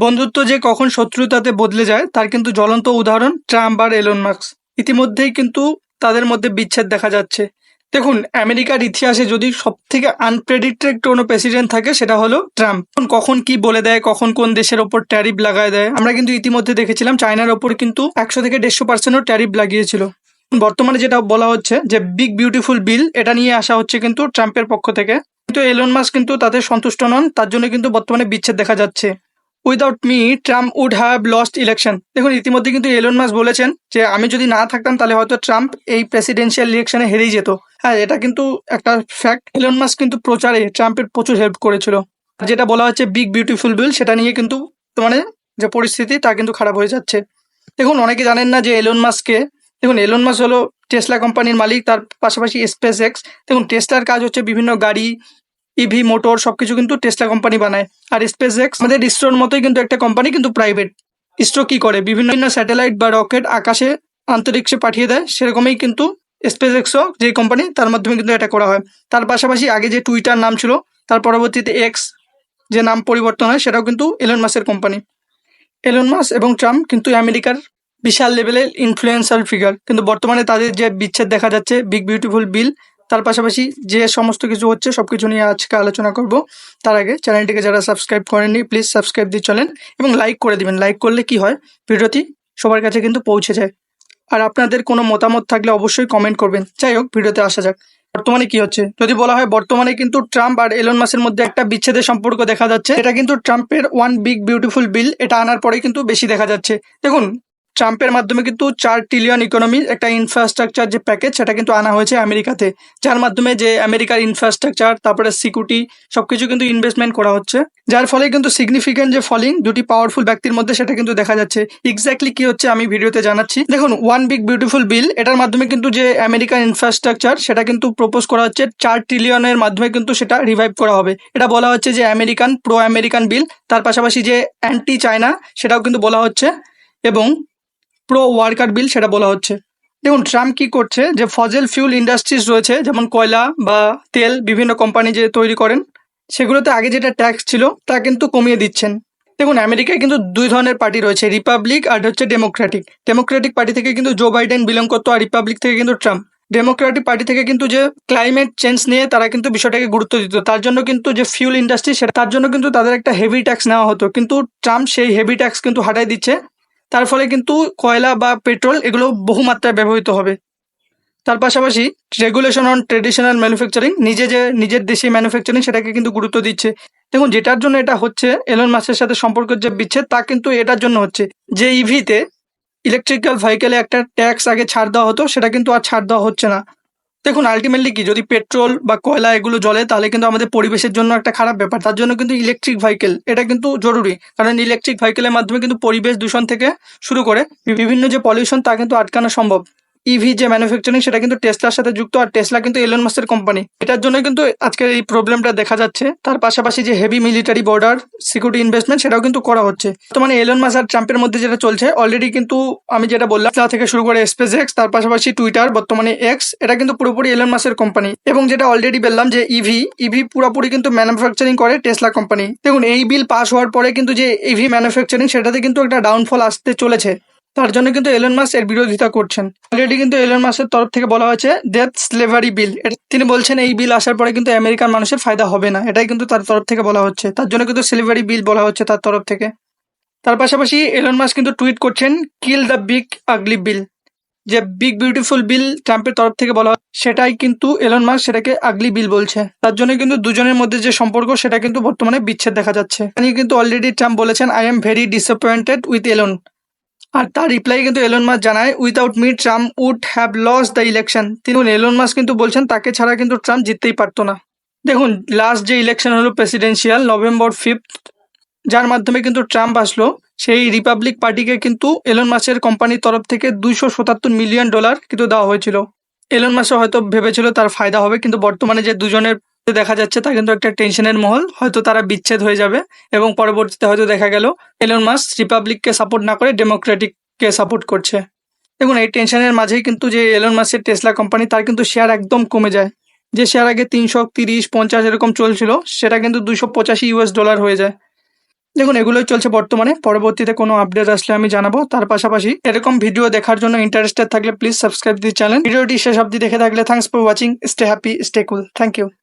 বন্ধুত্ব যে কখন শত্রুতাতে বদলে যায়, তার কিন্তু জ্বলন্ত উদাহরণ ট্রাম্প আর এলন মার্কস ইতিমধ্যেই কিন্তু তাদের মধ্যে বিচ্ছেদ দেখা যাচ্ছে। দেখুন, আমেরিকার ইতিহাসে যদি সব থেকে আনপ্রেডিক্টেড কোনো প্রেসিডেন্ট থাকে, সেটা হলো ট্রাম্প। কখন কি বলে দেয়, কখন কোন দেশের ওপর ট্যারিফ লাগায় দেয়? আমরা কিন্তু ইতিমধ্যে দেখেছিলাম চায়নার ওপর কিন্তু একশো থেকে দেড়শো পার্সেন্টও ট্যারিফ লাগিয়েছিল। বর্তমানে যেটা বলা হচ্ছে যে বিগ বিউটিফুল বিল এটা নিয়ে আসা হচ্ছে কিন্তু ট্রাম্পের পক্ষ থেকে। কিন্তু এলন মাস কিন্তু তাতে সন্তুষ্ট নন, তার জন্য কিন্তু বর্তমানে বিচ্ছেদ দেখা যাচ্ছে। Without me Trump would have lost election দেখুন, ইতিমধ্যে কিন্তু এলন মাস বলেছেন যে আমি যদি না থাকতাম, তাহলে হয়তো ট্রাম্প এই প্রেসিডেন্সিয়াল ইলেকশনে হেরেই যেত। হ্যাঁ এটা কিন্তু একটা ফ্যাক্ট এলন মাস কিন্তু প্রচারে ট্রাম্পের প্রচুর হেল্প করেছিল। যেটা বলা হচ্ছে বিগ বিউটিফুল বিল সেটা নিয়ে কিন্তু মানে যে পরিস্থিতি, তা কিন্তু খারাপ হয়ে যাচ্ছে। দেখুন, অনেকে জানেন না যে এলন মাসকে দেখুন এলন মাস হলো টেসলা কোম্পানির মালিক, তার পাশাপাশি স্পেস এক্স দেখুন টেসলার কাজ হচ্ছে বিভিন্ন গাড়ি ইভি মোটর সবকিছু কিন্তু টেসলা কোম্পানি বানায়। আর স্পেস এক্স আমাদের ইসরোর মতোই কিন্তু একটা কোম্পানি কিন্তু প্রাইভেট ইসরো কি করে? বিভিন্ন স্যাটেলাইট বা রকেট আকাশে আন্তরিক্ষে পাঠিয়ে দেয়। সেরকমই কিন্তু স্পেস এক্সও যে কোম্পানি তার মাধ্যমে কিন্তু এটা করা হয়। তার পাশাপাশি আগে যে টুইটার নাম ছিল, তার পরবর্তীতে এক্স যে নাম পরিবর্তন হয়, সেটাও কিন্তু এলন মাসের কোম্পানি এলন মাস এবং ট্রাম্প কিন্তু আমেরিকার বিশাল লেভেলের ইনফ্লুয়েন্সার ফিগার কিন্তু বর্তমানে তাদের যে বিচ্ছেদ দেখা যাচ্ছে বিগ বিউটিফুল বিল তার পাশাপাশি যে সমস্ত কিছু হচ্ছে সব কিছু নিয়ে আজকে আলোচনা করব। তার আগে চ্যানেলটিকে যারা সাবস্ক্রাইব করেননি প্লিজ সাবস্ক্রাইব দিয়ে চলেন এবং লাইক করে দিবেন। লাইক করলে কি হয়? ভিডিওটি সবার কাছে কিন্তু পৌঁছে যায়। আর আপনাদের কোনো মতামত থাকলে অবশ্যই কমেন্ট করবেন। যাই হোক, ভিডিওতে আসা যাক। বর্তমানে কি হচ্ছে? যদি বলা হয় বর্তমানে কিন্তু ট্রাম্প আর এলন মাসের মধ্যে একটা বিচ্ছেদের সম্পর্ক দেখা যাচ্ছে। এটা কিন্তু ট্রাম্পের ওয়ান বিগ বিউটিফুল বিল এটা আনার পরে কিন্তু বেশি দেখা যাচ্ছে। দেখুন ট্রাম্পের মাধ্যমে কিন্তু চার ট্রিলিয়ন ইকোনমির একটা ইনফ্রাস্ট্রাকচার যে প্যাকেজ সেটা কিন্তু আনা হয়েছে আমেরিকাতে। যার মাধ্যমে যে আমেরিকার ইনফ্রাস্ট্রাকচার তারপরে সিকিউরিটি সবকিছু কিন্তু ইনভেস্টমেন্ট করা হচ্ছে। যার ফলে কিন্তু সিগনিফিকেন্ট যে ফলিং দুটি পাওয়ারফুল ব্যক্তির মধ্যে সেটা কিন্তু দেখা যাচ্ছে। এক্স্যাক্টলি কি হচ্ছে আমি ভিডিওতে জানাচ্ছি। দেখুন ওয়ান বিগ বিউটিফুল বিল এটার মাধ্যমে কিন্তু যে আমেরিকান ইনফ্রাস্ট্রাকচার সেটা কিন্তু প্রপোজ করা হচ্ছে। চার ট্রিলিয়নের মাধ্যমে কিন্তু সেটা রিভাইভ করা হবে। এটা বলা হচ্ছে যে আমেরিকান প্রো আমেরিকান বিল তার পাশাপাশি যে অ্যান্টি চায়না সেটাও কিন্তু বলা হচ্ছে। এবং প্রো ওয়ার্কার বিল সেটা বলা হচ্ছে। দেখুন, ট্রাম্প কি করছে? যে ফজেল ফিউল ইন্ডাস্ট্রিজ রয়েছে, যেমন কয়লা বা তেল, বিভিন্ন কোম্পানি যে তৈরি করেন, সেগুলোতে আগে যেটা ট্যাক্স ছিল, তা কিন্তু কমিয়ে দিচ্ছেন। দেখুন, আমেরিকায় কিন্তু দুই ধরনের পার্টি রয়েছে রিপাবলিক আর হচ্ছে ডেমোক্রেটিক ডেমোক্রেটিক পার্টি থেকে কিন্তু জো বাইডেন বিলং করতো, আর রিপাবলিক থেকে কিন্তু ট্রাম্প ডেমোক্রেটিক পার্টি থেকে কিন্তু যে ক্লাইমেট চেঞ্জ নিয়ে তারা কিন্তু বিষয়টাকে গুরুত্ব দিত, তার জন্য কিন্তু যে ফিউল ইন্ডাস্ট্রি সেটা, তার জন্য কিন্তু তাদের একটা হেভি ট্যাক্স নেওয়া হতো। কিন্তু ট্রাম্প সেই হেভি ট্যাক্স কিন্তু হাটাই দিচ্ছে তার ফলে কিন্তু কয়লা বা পেট্রোল এগুলো বহুমাত্রায় ব্যবহৃত হবে। তার পাশাপাশি রেগুলেশন অন ট্রেডিশনাল ম্যানুফ্যাকচারিং নিজে যে নিজের দেশে ম্যানুফ্যাকচারিং সেটাকে কিন্তু গুরুত্ব দিচ্ছে। দেখুন, যেটার জন্য এটা হচ্ছে এলন মাসের সাথে সম্পর্ক যে বিচ্ছেদ, তা কিন্তু এটার জন্য হচ্ছে। যে ইভিতে ইলেকট্রিক্যাল ভেহিকেলে একটা ট্যাক্স আগে ছাড় দেওয়া হতো, সেটা কিন্তু আর ছাড় দেওয়া হচ্ছে না। দেখুন আলটিমেটলি কি, যদি পেট্রোল বা কয়লা এগুলো জ্বলে, তাহলে কিন্তু আমাদের পরিবেশের জন্য একটা খারাপ ব্যাপার। তার জন্য কিন্তু ইলেকট্রিক ভেহিকেল এটা কিন্তু জরুরি। কারণ ইলেকট্রিক ভেহিকেলের মাধ্যমে কিন্তু পরিবেশ দূষণ থেকে শুরু করে, বিভিন্ন যে পলিউশন তা কিন্তু আটকানো সম্ভব। ইভি যে ম্যানুফ্যাকচারিং সেটা কিন্তু টেসলার সাথে যুক্ত আর টেসলা কিন্তু এলন মাসের কোম্পানি এটার জন্য কিন্তু আজকের এই প্রবলেমটা দেখা যাচ্ছে। তার পাশাপাশি যে heavy military border security investment সেটাও কিন্তু করা হচ্ছে। তো মানে এলন মাস আর ট্রাম্পের মধ্যে যেটা চলছে অলরেডি কিন্তু আমি যেটা বললাম তা থেকে শুরু করে স্পেস এক্স তার পাশাপাশি টুইটার বর্তমানে এক্স এটা কিন্তু পুরোপুরি এলন মাসের কোম্পানি এবং যেটা অলরেডি বললাম যে ইভি ইভি পুরোপুরি কিন্তু ম্যানুফ্যাকচারিং করে টেসলা কোম্পানি দেখুন, এই বিল পাস হওয়ার পরে কিন্তু যে ইভি ম্যানুফ্যাকচারিং সেটাতে কিন্তু একটা ডাউনফল আসতে চলেছে। তার জন্য কিন্তু এলন মাস এর বিরোধিতা করছেন। অলরেডি কিন্তু এলন মাসের তরফ থেকে বলা হয়েছে ডেথ স্লেভারি বিল তিনি বলছেন এই বিল আসার পরে কিন্তু আমেরিকান মানুষের ফায়দা হবে না। এটাই কিন্তু তার তরফ থেকে বলা হচ্ছে। তার জন্য কিন্তু স্লেভারি বিল বলা হচ্ছে তার তরফ থেকে। তার পাশাপাশি এলন মাস কিন্তু টুইট করছেন কিল দ্য বিগ আগলি বিল যে বিগ বিউটিফুল বিল ট্রাম্পের তরফ থেকে বলা সেটাই কিন্তু এলন মাস সেটাকে আগলি বিল বলছে। তার জন্য কিন্তু দুজনের মধ্যে যে সম্পর্ক, সেটা কিন্তু বর্তমানে বিচ্ছেদ দেখা যাচ্ছে। কিন্তু অলরেডি ট্রাম্প বলেছেন I am very disappointed with Elon আর তার রিপ্লাই কিন্তু এলন মাস জানায় without me Trump would have lost the election তিনি এলন মাস কিন্তু বলছেন, তাকে ছাড়া কিন্তু ট্রাম্প জিততেই পারতো না। দেখুন লাস্ট যে ইলেকশন হলো প্রেসিডেন্সিয়াল নভেম্বর ফিফথ যার মাধ্যমে কিন্তু ট্রাম্প আসলো, সেই রিপাবলিক পার্টিকে কিন্তু এলন মাসের কোম্পানির তরফ থেকে দুইশো সাতাত্তর মিলিয়ন ডলার কিন্তু দেওয়া হয়েছিল। এলন মাসে হয়তো ভেবেছিল তার ফায়দা হবে, কিন্তু বর্তমানে যে দুজনের দেখা যাচ্ছে তা কিন্তু একটা টেনশনের মহল। হয়তো তারা বিচ্ছেদ হয়ে যাবে এবং পরবর্তীতে হয়তো দেখা গেল এলন মাস রিপাবলিককে সাপোর্ট না করে ডেমোক্রেটিককে সাপোর্ট করছে। দেখুন, এই টেনশনের মাঝেই কিন্তু যে এলন মাসের টেসলা কোম্পানি তার কিন্তু শেয়ার একদম কমে যায়। যে শেয়ার আগে তিনশো তিরিশ, পঞ্চাশ এরকম চলছিল, সেটা কিন্তু দুশো পঁচাশি ইউএস ডলার হয়ে যায়। দেখুন, এগুলোই চলছে বর্তমানে। পরবর্তীতে কোনো আপডেট আসলে আমি জানাব। তার পাশাপাশি এরকম ভিডিও দেখার জন্য ইন্টারেস্টেড থাকলে প্লিজ সাবস্ক্রাইব দি চ্যানেল ভিডিওটি শেষ অবধি দেখে থাকলে thanks for watching stay happy stay cool thank you